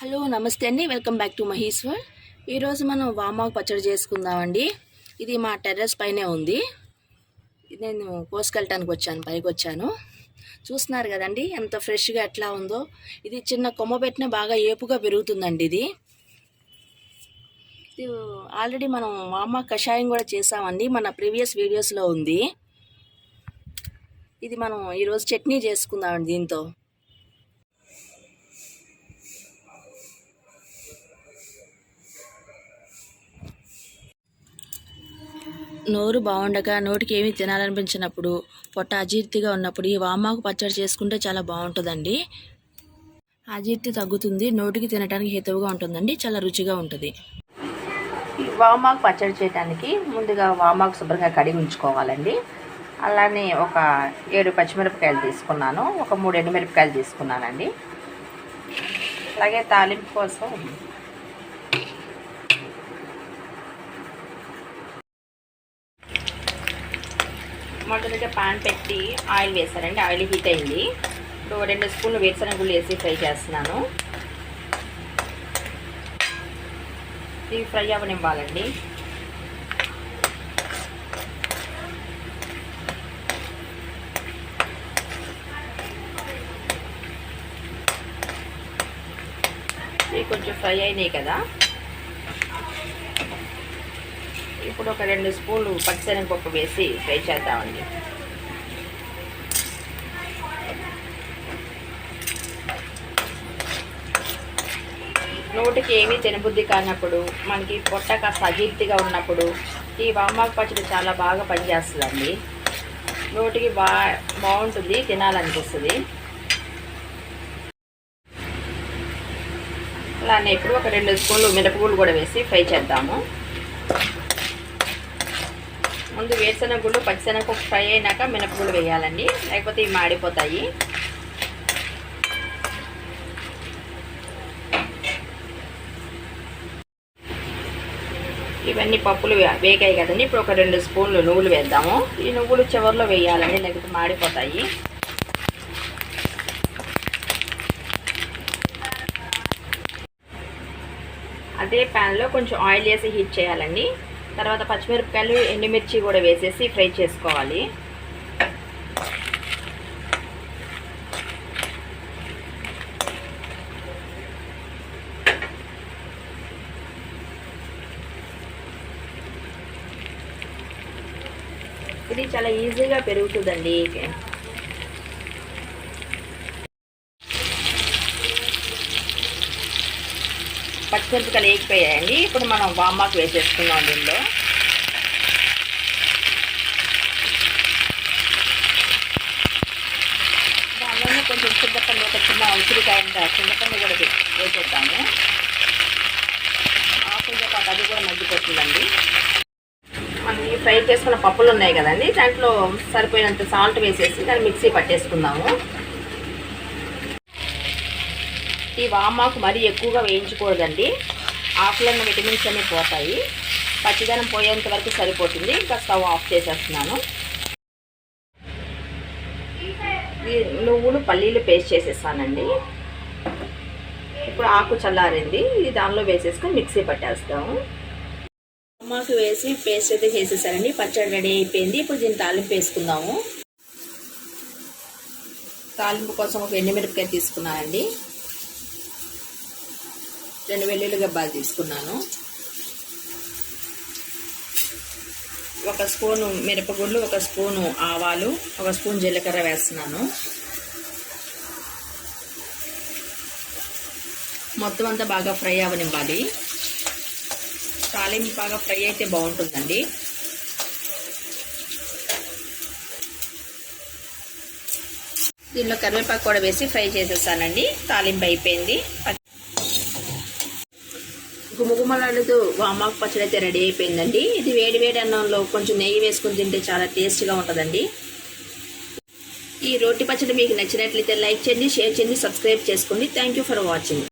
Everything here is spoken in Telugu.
హలో నమస్తే అండి. Welcome back to Maheshwar. ఈరోజు మనం వామాకు పచ్చడి చేసుకుందామండి. ఇది మా టెర్రస్ పైనే ఉంది. నేను కోసుకెళ్ళటానికి వచ్చాను పైకి వచ్చాను చూస్తున్నారు కదండి ఎంత ఫ్రెష్గా ఎట్లా ఉందో. ఇది చిన్న కొమ్మ పెట్టిన బాగా ఏపుగా పెరుగుతుందండి ఇది. ఇది ఆల్రెడీ మనం వామా కషాయం కూడా చేసామండి మన ప్రీవియస్ వీడియోస్లో ఉంది. ఇది మనం ఈరోజు చట్నీ చేసుకుందామండి దీంతో. నోరు బాగుండక నోటికి ఏమీ తినాలనిపించినప్పుడు పొట్ట అజీర్తిగా ఉన్నప్పుడు ఈ వామాకు పచ్చడి చేసుకుంటే చాలా బాగుంటుందండి అజీర్తి తగ్గుతుంది నోటికి తినడానికి హేతువుగా ఉంటుందండి చాలా రుచిగా ఉంటుంది. వామాకు పచ్చడి చేయడానికి ముందుగా వామాకు శుభ్రంగా కడిగి ఉంచుకోవాలండి. అలానే ఒక ఏడు పచ్చిమిరపకాయలు తీసుకున్నాను ఒక మూడు ఎండుమిరపకాయలు తీసుకున్నానండి. అలాగే తాలింపు కోసం మొదటగా పాన్ పెట్టి ఆయిల్ వేసానండి ఆయిల్ హీట్ అయింది. ఇప్పుడు రెండు స్పూన్లు వేరుశనగుళ్ళు వేసి ఫ్రై చేస్తున్నాను. ఇవి ఫ్రై అవ్వనివ్వాలండి. ఇవి కొంచెం ఫ్రై అయినాయి కదా. ఇప్పుడు ఒక రెండు స్పూన్లు పచ్చిశనగపప్పు వేసి ఫ్రై చేద్దామండి. నోటికి ఏమీ తినబుద్ధి కానప్పుడు మనకి పొట్ట కాస్త అజీర్తిగా ఉన్నప్పుడు ఈ వామాకు పచ్చడి చాలా బాగా పనిచేస్తుందండి. నోటికి బా బాగుంటుంది తినాలనిపిస్తుంది. అలానే ఇప్పుడు ఒక రెండు స్పూన్లు మిరపగుళ్ళు కూడా వేసి ఫ్రై చేద్దాము. ముందు వేరుశనగ పచ్చిశనగ ఫ్రై అయినాక మినపగుళ్ళు వేయాలండి. లేకపోతే ఇవి మాడిపోతాయి. ఇవన్నీ పప్పులు వేగాయి కదండి. ఇప్పుడు ఒక రెండు స్పూన్లు నువ్వులు వేద్దాము. ఈ నువ్వులు చివరిలో వేయాలండి లేకపోతే మాడిపోతాయి. అదే ప్యాన్లో కొంచెం ఆయిల్ వేసి హీట్ చేయాలండి. తర్వాత పచ్చిమిరపకాయలు ఎండుమిర్చి కూడా వేసేసి ఫ్రై చేసుకోవాలి. ఇది చాలా ఈజీగా పెరుగుతుందండి. పచ్చిమిరపకాయలు వేగిపోయాయండి ఇప్పుడు మనం వామాకు వేసేసుకున్నాం దీనిలో. దానిలోనే కొంచెం చింతపండు ఒక చిన్న ఉసిరికాయ చింతపండు కూడా వేసేస్తాము ఆకులతో పాటు అది కూడా మగ్గిపోతుందండి. మనం ఈ ఫ్రై చేసుకున్న పప్పులు ఉన్నాయి కదండి. దాంట్లో సరిపోయినంత సాల్ట్ వేసేసి దాన్ని మిక్సీ పట్టేసుకుందాము. ఈ వామాకు మరీ ఎక్కువగా వేయించకూడదండి. ఆకులన్న విటమిన్స్ అన్నీ పోతాయి. పచ్చిదనం పోయేంత వరకు సరిపోతుంది. ఇంకా స్టవ్ ఆఫ్ చేసేస్తున్నాను. నువ్వులు పల్లీలు పేస్ట్ చేసేస్తానండి ఇప్పుడు ఆకు చల్లారింది. ఇది దానిలో వేసేసుకొని మిక్సీ పట్టేస్తాము. అమ్మకు వేసి పేస్ట్ అయితే చేసేసానండి. పచ్చడి రెడీ అయిపోయింది. ఇప్పుడు దీన్ని తాలింపు వేసుకుందాము. తాలింపు కోసం ఒక ఎండుమిరపకాయ తీసుకున్నానండి. రెండు వెల్లుల్లి గబ్బాలు తీసుకున్నాను. ఒక స్పూను మిరపగుళ్ళు ఒక స్పూను ఆవాలు ఒక స్పూన్ జీలకర్ర వేస్తున్నాను. మొత్తం అంతా బాగా ఫ్రై అవనివ్వాలి. తాలింపు బాగా ఫ్రై అయితే బాగుంటుందండి. దీనిలో కరివేపాకు కూడా వేసి ఫ్రై చేసేసానండి. తాలింపు అయిపోయింది. గుమగుమలాడుతూ వామాకు పచ్చడి అయితే రెడీ అయిపోయిందండి. ఇది వేడి వేడి అన్నంలో కొంచెం నెయ్యి వేసుకొని తింటే చాలా టేస్ట్గా ఉంటుందండి. ఈ రోటి పచ్చడి మీకు నచ్చినట్లయితే లైక్ చేయండి షేర్ చేయండి సబ్స్క్రైబ్ చేసుకోండి. Thank for watching